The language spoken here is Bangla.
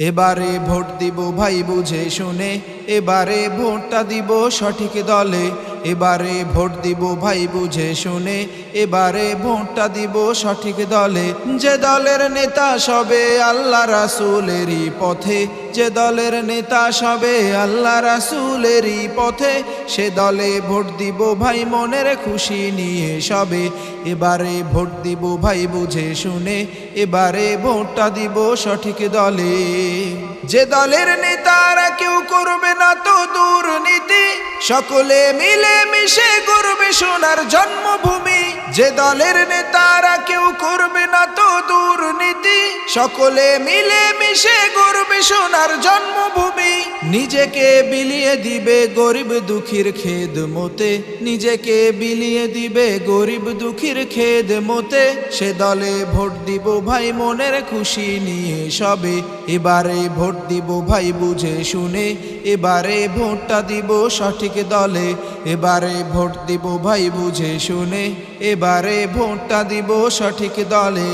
এবারে ভোট দিব ভাই বুঝে শুনে এবারে ভোটটা দিব সঠিক দলে। এবারে ভোট দিব ভাই বুঝে শুনে, এবারে ভোটটা দিব সঠিক দলে। যে দলের নেতা সবে আল্লাহ রাসুলেরই পথে, যে দলের নেতা সবে আল্লাহ রাসুলেরই পথে, সে দলে ভোট দিব ভাই মনের খুশি নিয়ে সবে। এবারে ভোট দিব ভাই বুঝে শুনে, এবারে ভোটটা দিব সঠিক দলে। যে দলের নেতারা সকলে মিলে মিশে করবে সোনার জন্মভূমি। যে দলের নেতারা কেউ করবে না সকলে মিলে মিশে করবে সোনার জন্মভূমি। নিজেকে বিলিয়ে দিবে গরিব দুঃখীর খেদ মতে। নিজেকে বিলিয়ে দিবে গরিব দুঃখীর খেদ মতে। সে দলে ভোট দিব ভাই মনের খুশি নিয়ে সবে। এবারে ভোট দিব ভাই বুঝে শুনে। এবারে ভোটটা দিব সঠিক দলে। এবারে ভোট দিব ভাই বুঝে শুনে। এবারে ভোটটা দিব সঠিক দলে।